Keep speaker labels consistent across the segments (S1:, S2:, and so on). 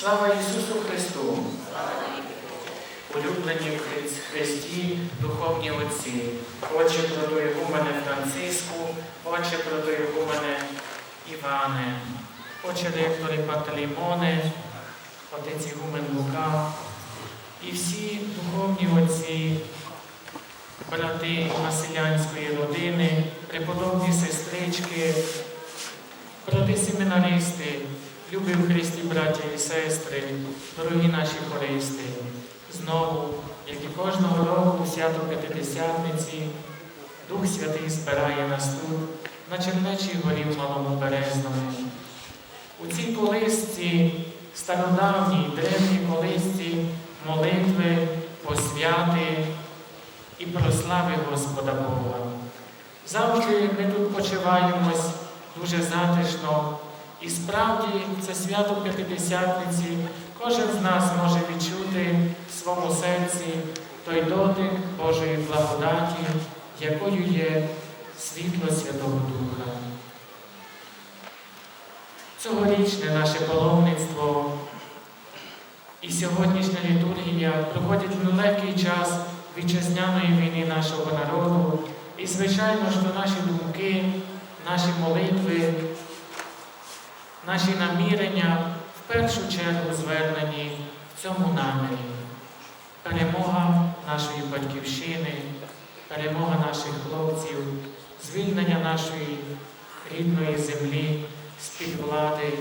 S1: Слава Ісусу Христу! Улюблені в Христі духовні отці, Отче протоігумене Франциску, Отче протоігумене Іване, Отче ректоре Пантелеймоне, Отець Ігумен Лука і всі духовні отці, брати Василянської родини, преподобні сестрички, брати семінаристи, любі в Христі браття і сестри, дорогі наші хористи, знову, як і кожного року, в свято П'ятидесятниці, Дух Святий збирає нас тут, на Чернечій горі в Малому Березному. У цій колисці, стародавній, древній колисці, молитви, посвяти і прослави Господа Бога. Завжди ми тут почуваємось дуже затишно, і справді це свято П'ятидесятниці кожен з нас може відчути в своєму серці той дотик Божої благодаті, якою є світло Святого Духа. Цьогорічне наше паломництво і сьогоднішня літургія проходять в нелегкий час вітчизняної війни нашого народу. І, звичайно, що наші думки, наші молитви, наші намірення в першу чергу звернені в цьому намірі. Перемога нашої батьківщини, перемога наших хлопців, звільнення нашої рідної землі з-під влади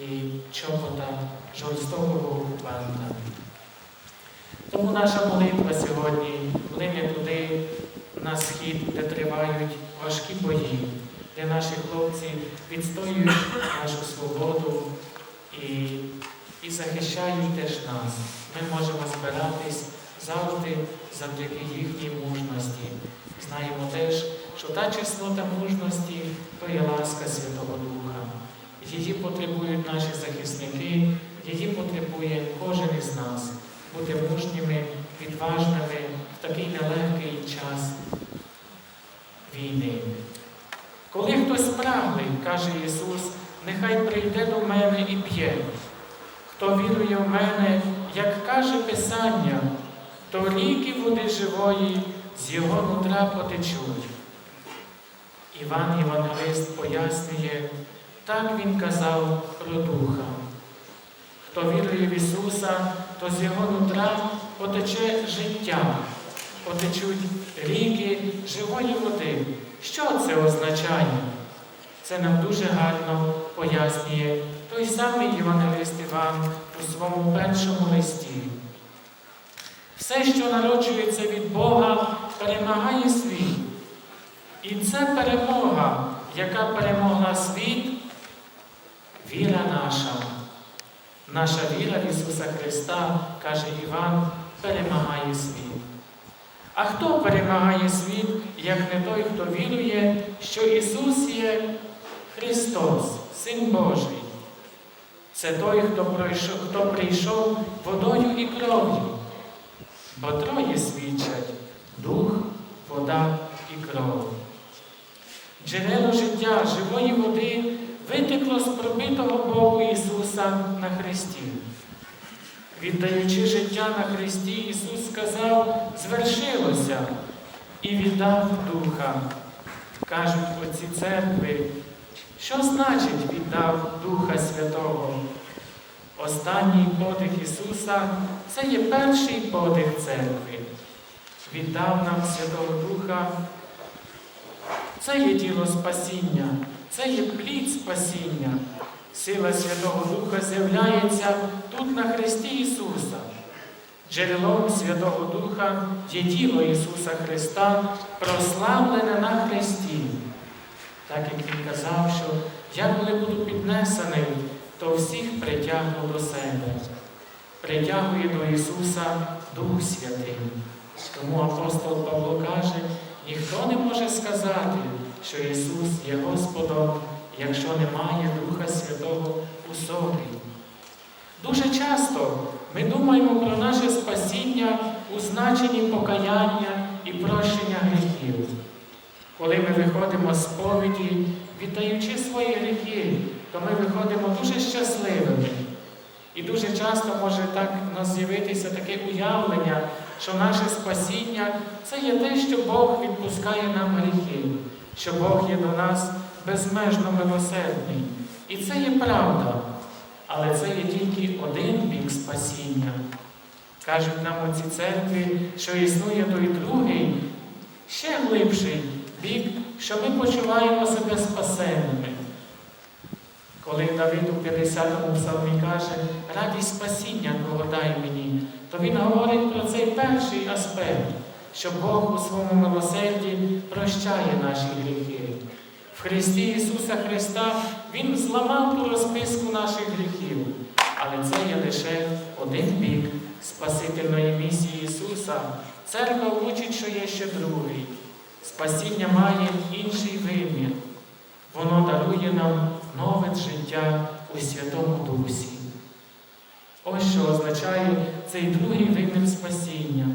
S1: і чобота жорстокого окупанта. Тому наша молитва сьогодні плине туди, на схід, де тривають важкі бої, де наші хлопці відстоюють нашу свободу і, і захищають теж нас. Ми можемо збиратись завжди завдяки їхній мужності. Знаємо теж, що та чеснота мужності то є ласка Святого Духа. Її потребують наші захисники, її потребує кожен із нас бути мужніми, відважними в такий нелегкий час війни. Коли хтось спраглий, каже Ісус, нехай прийде до мене і п'є. Хто вірує в мене, як каже Писання, то ріки води живої з його нутра потечуть. Іван Євангелист пояснює, так він казав про Духа. Хто вірує в Ісуса, то з Його нутра потече життя, потечуть ріки живої води. Що це означає? Це нам дуже гарно пояснює той самий Євангелист Іван у своєму першому листі. Все, що народжується від Бога, перемагає світ. І це перемога, яка перемогла світ, віра наша. Наша віра в Ісуса Христа, каже Іван, перемагає світ. А хто перемагає світ, як не той, хто вірує, що Ісус є Христос, Син Божий? Це той, хто пройшов, хто прийшов водою і кров'ю. Бо троє свідчать дух, вода і кров. Джерело життя живої води витекло з пробитого Богу Ісуса на Христі. Віддаючи життя на Христі, Ісус сказав, звершилося і віддав Духа. Кажуть оці церкви, що значить віддав Духа Святого? Останній подих Ісуса це є перший подих церкви. Віддав нам Святого Духа. Це є діло спасіння, це є плід спасіння. Сила Святого Духа з'являється тут на Христі Ісуса. Джерелом Святого Духа є діло Ісуса Христа, прославлене на Христі. Так як Він казав, що я коли буду піднесений, то всіх притягну до себе. Притягує до Ісуса Дух Святий. Тому апостол Павло каже, ніхто не може сказати, що Ісус є Господом, якщо немає Духа Святого у собі. Дуже часто ми думаємо про наше спасіння у значенні покаяння і прощення гріхів. Коли ми виходимо з сповіді, віддаючи свої гріхи, то ми виходимо дуже щасливими. І дуже часто може так в нас з'явитися таке уявлення, що наше спасіння це є те, що Бог відпускає нам гріхи, що Бог є до нас безмежно милосердний. І це є правда, але це є тільки один бік спасіння. Кажуть нам у цій церкві, що існує той другий, ще глибший бік, що ми почуваємо себе спасенними. Коли Давид у 50-му псалмі каже, радість спасіння Твого мені, то він говорить про цей перший аспект, що Бог у своєму милосерді прощає наші гріхи. В Христі Ісуса Христа Він зламав ту розписку наших гріхів, але це є лише один бік Спасительної місії Ісуса. Церква учить, що є ще другий. Спасіння має інший вимір. Воно дарує нам нове життя у Святому Дусі. Ось що означає цей другий вимір спасіння.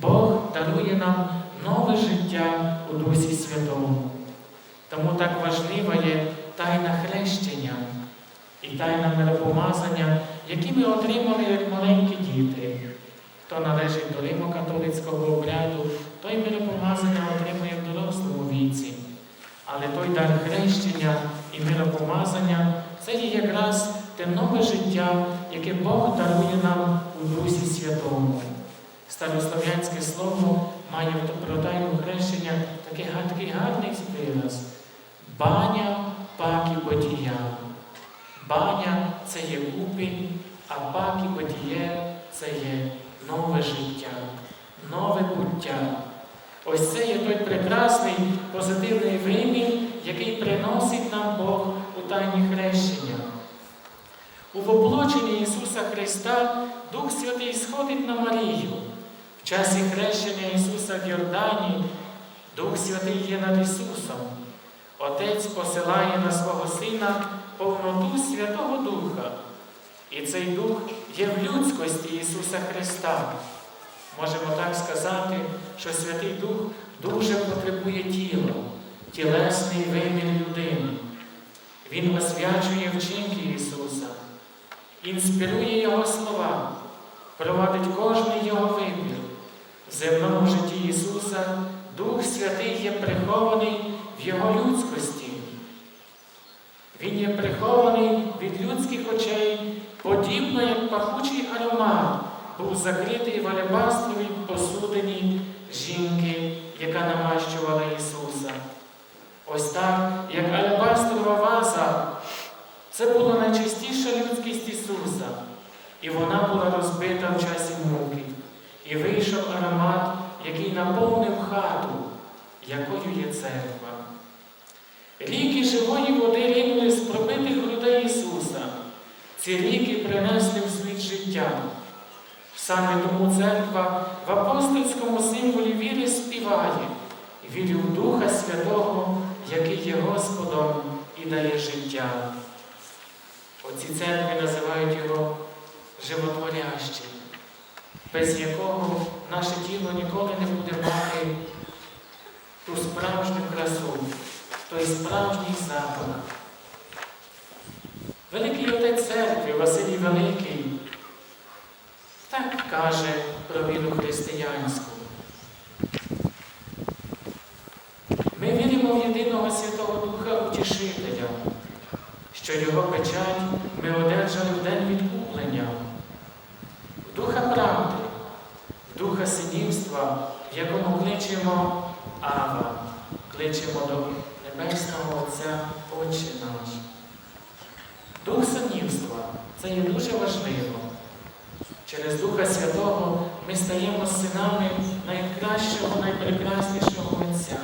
S1: Бог дарує нам нове життя у Дусі Святому. Тому так важлива є тайна хрещення і тайна миропомазання, які ми отримали як маленькі діти. Хто належить до римо-католицького обряду, той миропомазання отримує в дорослому віці. Але той дар хрещення і миропомазання це є якраз те нове життя, яке Бог дарує нам у Дусі Святому. Старослов'янське слово має про тайну хрещення такий, такий гарний вираз. Баня паки бодія. Баня це є купінь, а паки бодіє це є нове життя, нове буття. Ось це є той прекрасний позитивний вимір, який приносить нам Бог у тайні хрещення. У воплоченні Ісуса Христа Дух Святий сходить на Марію. В часі хрещення Ісуса в Йордані Дух Святий є над Ісусом. Отець посилає на свого Сина повноту Святого Духа. І цей Дух є в людськості Ісуса Христа. Можемо так сказати, що Святий Дух дуже потребує тіла, тілесний вимір людини. Він освячує вчинки Ісуса, інспірує Його слова, провадить кожний Його вибір. В земному житті Ісуса Дух Святий є прихований в Його людськості. Він є прихований від людських очей, подібно як пахучий аромат був закритий в алебастровій посудині жінки, яка намащувала Ісуса. Ось так, як алебастрова ваза, це була найчистіша людськість Ісуса, і вона була розбита в часі муки, і вийшов аромат, який наповнив хату, якою є церква. Ріки живої води ринули з пробитих грудей Ісуса. Ці ріки принесли в світ життя. Саме тому церква в апостольському символі віри співає, вірю в Духа Святого, який є Господом і дає життя. Оці церкви називають його животворящим, без якого наше тіло ніколи не буде мати ту справжню красу, той справжній запах. Великий отець церкви Василій Великий так каже про віру християнську. Ми віримо в єдиного Святого Духа Утішителя, що Його печать ми одержали в день відкуплення, в Духа правди, в Духа синівства, в якому кличемо Ава, кличемо до Небесного Отця Отче наш. Дух синівства це є дуже важливо. Через Духа Святого ми стаємо синами найкращого, найпрекраснішого Отця.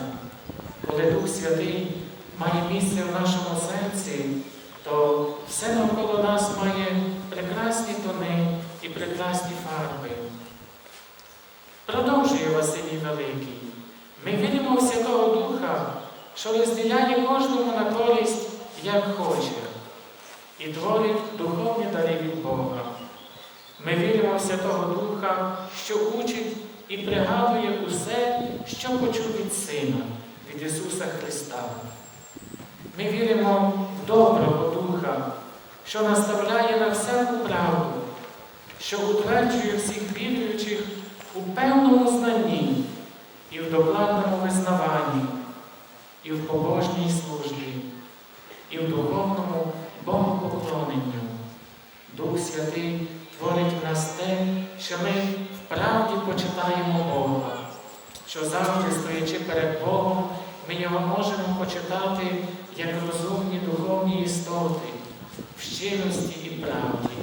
S1: Коли Дух Святий має місце в нашому серці, то все навколо нас має прекрасні тони і прекрасні фарби. Продовжує Василій Великий. Ми віримо в Святого Духа, що розділяє кожному на користь, як хоче, і творить духовні дари від Бога. Ми віримо в Святого Духа, що учить і пригадує усе, що почув від Сина, від Ісуса Христа. Ми віримо в доброго Духа, що наставляє на всяку правду, що утверджує всіх віруючих у певному знанні і в докладному визнаванні, і в побожній службі, і в духовному богопоклоненню. Дух Святий творить в нас те, що ми вправді почитаємо Бога, що завжди, стоячи перед Богом, ми його можемо почитати як розумні духовні істоти, в щирості і правді,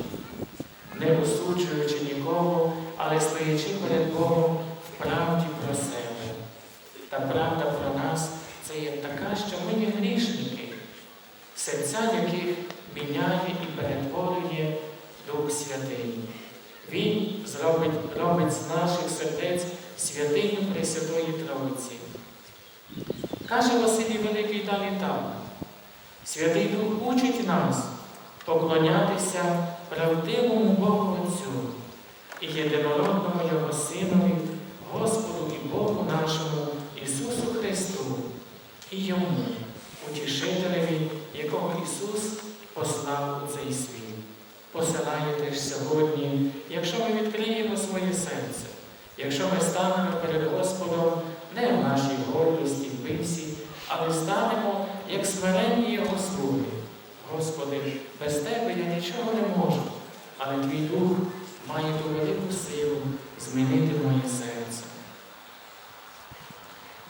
S1: не осуджуючи нікого, але стоячи перед Богом в правді про себе. Та правда про нас це є така, що ми є грішники, серця яких міняє і перетворює Дух Святий. Він зробить, робить з наших сердець святиню Пресвятої Троїці. Каже Василій Великий далі так. Святий Дух учить нас поклонятися правдивому Богу Отцю і єдинородному Його Синові, Господу і Богу нашому Ісусу Христу і Йому, утішителеві, якого Ісус послав у цей світ. Посилає теж сьогодні, якщо ми відкриємо своє серце, якщо ми станемо перед Господом не в нашій гордості, писі, але станемо як смиренні Його слуги. Господи, без Тебе я нічого не можу, але Твій Дух має ту велику силу змінити моє серце.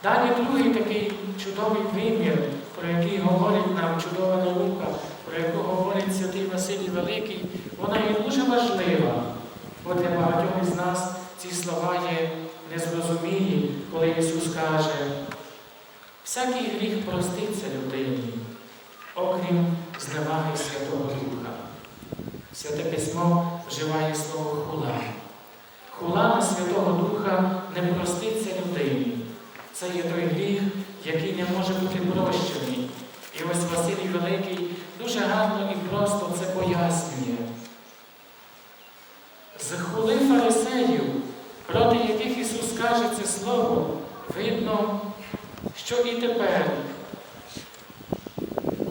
S1: Далі другий такий чудовий вимір, про який говорить нам чудова наука, про яку говорить святий Василій Великий, вона є дуже важлива, бо для багатьох із нас ці слова є незрозумілі, коли Ісус каже, всякий гріх проститься людині, окрім зневаги Святого Духа. Святе Письмо вживає слово хула. Хула Святого Духа не проститься людині. Це є той гріх, який не може бути прощений. І ось Василій Великий дуже гарно і просто це пояснює. З хули фарисеїв, проти яких Ісус каже це слово, видно, що і тепер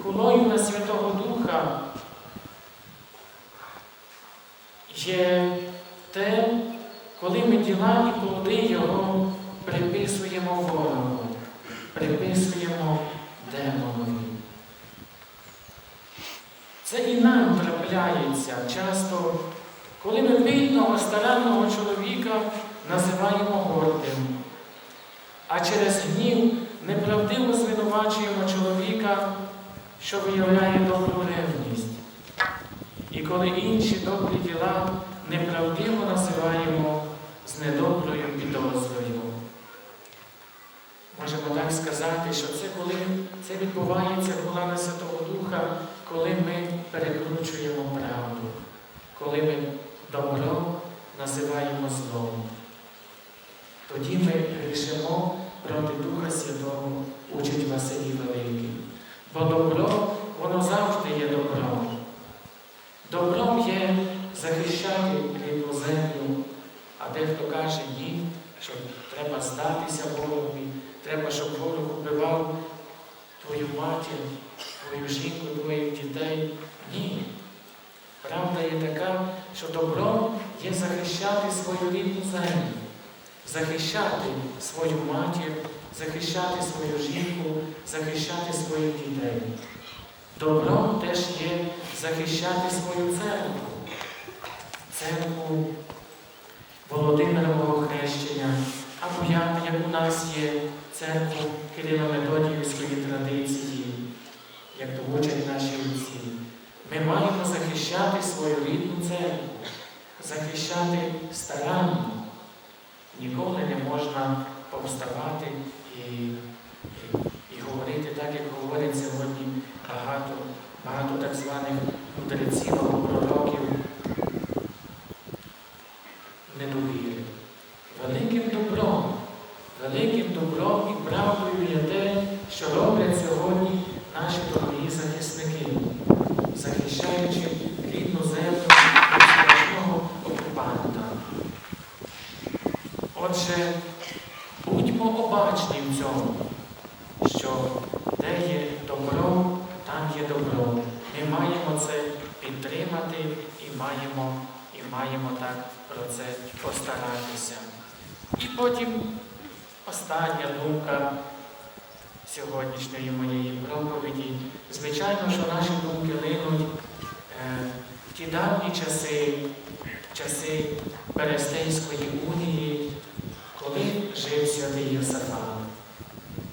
S1: хулою на Святого Духа є те, коли ми діла і плоди Його приписуємо ворогу, приписуємо демонові. Це і нам трапляється часто, коли ми бідного, старанного чоловіка називаємо гордим, а через гнів неправдиво звинувачуємо чоловіка, що виявляє добру ревність. І коли інші добрі діла неправдиво називаємо з недоброю підозрою. Можемо так сказати, що це коли це відбувається хула на Святого Духа, коли ми перекручуємо правду, коли ми добро називаємо злом. Тоді ми грішимо проти Духа Святого, учить Василій Великий. Бо добро, воно завжди є добром. Добром є захищати рідну землю, а дехто каже ні, що треба здатися Богові, треба, щоб ворог убивав твою матір, твою жінку, твоїх дітей. Ні. Правда є така, що добром є захищати свою рідну землю, захищати свою матір, захищати свою жінку, захищати своїх дітей. Добром теж є захищати свою церкву, церкву Володимирового хрещення, або як, у нас є церкву Кирило-Методіївської традиції, як то учать наші отці. Ми маємо захищати свою рідну церкву, захищати старанно. Ніколи не можна повставати і говорити так, як говорять сьогодні багато, багато так званих мудреців або пророків недовіри. Великим добром, великим добром і правдою є те, що роблять сьогодні наші дорогі захисники, захищаючи рідну землю від страшного окупанта. Отже, будьмо обачні в цьому, що де є добро, там є добро. Ми маємо це підтримати і маємо, і маємо так про це постаратися. І потім остання думка сьогоднішньої моєї проповіді. Звичайно, що наші думки линуть е, в ті давні часи, часи Перестейської унії, коли жив святий Йосафат.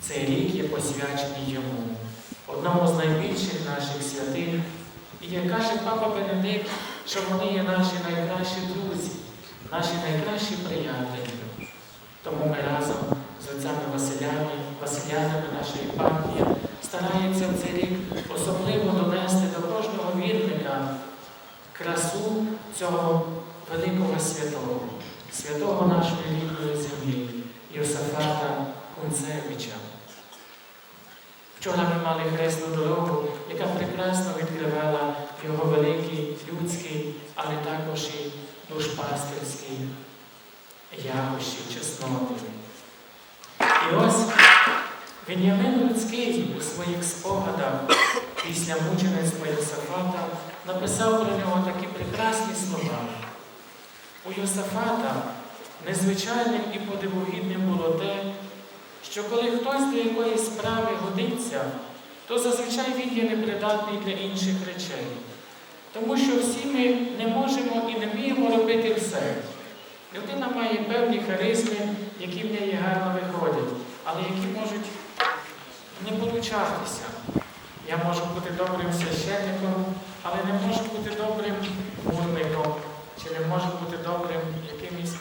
S1: Цей рік є посвячений йому, одному з найбільших наших святих. І як каже папа Бенедикт, що вони є наші найкращі друзі, наші найкращі приятелі. Тому ми разом з отцями Василями, Василянами нашої епархії старається в цей рік особливо донести до кожного вірника красу цього великого святого, святого нашої рідної землі, Йосафата Кунцевича. Вчора ми мали хресну дорогу, яка прекрасно відкривала його великий людський, але також і душпастерський якощі, чесноти. І ось Веніамин Людський у своїх спогадах після мучеництва Йосафата написав про нього такі прекрасні слова. У Йосафата незвичайним і подивогідним було те, що коли хтось до якоїсь справи годиться, то зазвичай він є непридатний для інших речей. Тому що всі ми не можемо і не вміємо робити все. Людина має певні харизми, які в неї гарно виходять, але які можуть не получатися. Я можу бути добрим священником, але не можу бути добрим мурником, чи не можу бути добрим якимось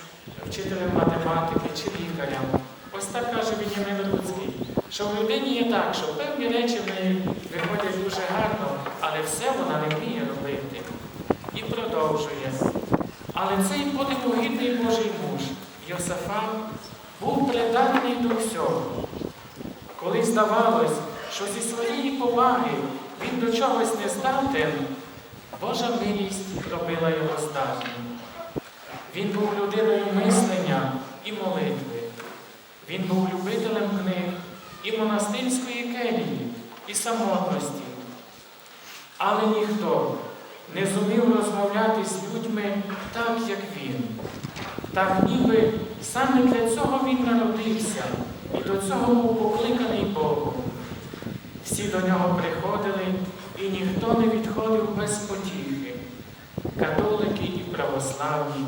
S1: вчителем математики чи лікарем. Ось так каже Вінімин Луцький, що в людині є так, що певні речі в неї виходять дуже гарно, але все вона не вміє робити. І продовжує. Але цей подивогідний Божий муж, Йосафат, був придатний до всього. Коли здавалось, що зі своєї поваги він до чогось не здатен, Божа милість робила його здатним. Він був людиною мислення і молитви. Він був любителем книг і монастирської келії, і самотності. Але ніхто не зумів розмовляти з людьми так, як він. Так ніби саме для цього він народився і до цього був покликаний Богом. Всі до нього приходили, і ніхто не відходив без потіхи. Католики і православні,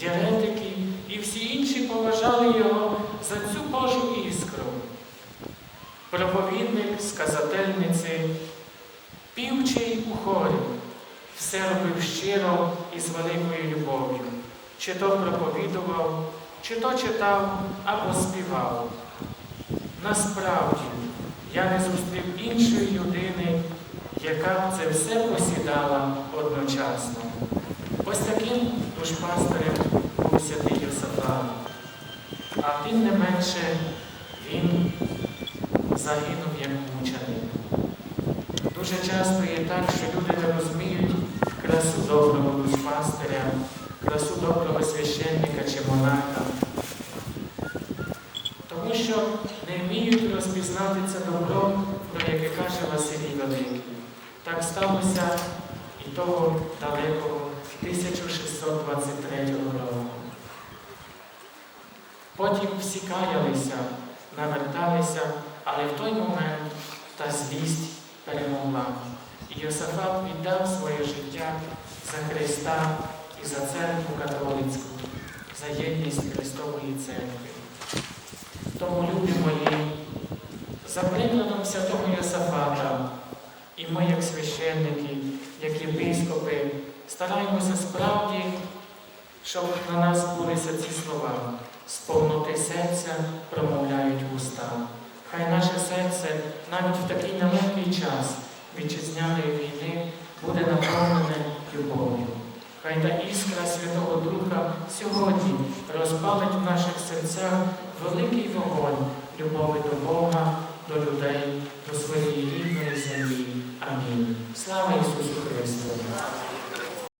S1: єретики і всі інші поважали його за цю Божу іскру. Проповідник сказательниці, півчий у хорі, все робив щиро і з великою любов'ю, чи то проповідував, чи то читав або співав. Насправді, я не зустрів іншої людини, яка це все посідала одночасно. Ось таким душпастерем був святий Йосафат. А тим не менше він загинув як мученик. Дуже часто є так, що люди не розуміють красу доброго душпастиря, красу доброго священника чи монаха, тому що не вміють розпізнати це добро, про яке каже Василій Великий. Так сталося і того далекого 1623 року. Потім всі каялися, наверталися, але в той момент та злість перемогла. І Йосафат віддав своє життя за Христа і за церкву католицьку, за єдність Христової церкви. Тому, любі мої, за прикладом святого Йосафата, і ми, як священники, як єпископи, стараємося справді, щоб на нас булися ці слова. З повноти серця промовляють вуста. Хай наше серце навіть в такий нелегкий час вітчизняної війни буде наповнене любов'ю. Хай та іскра Святого Духа сьогодні розпалить в наших серцях великий вогонь любові до Бога, до людей, до своєї рідної землі. Амінь. Слава Ісусу Христу!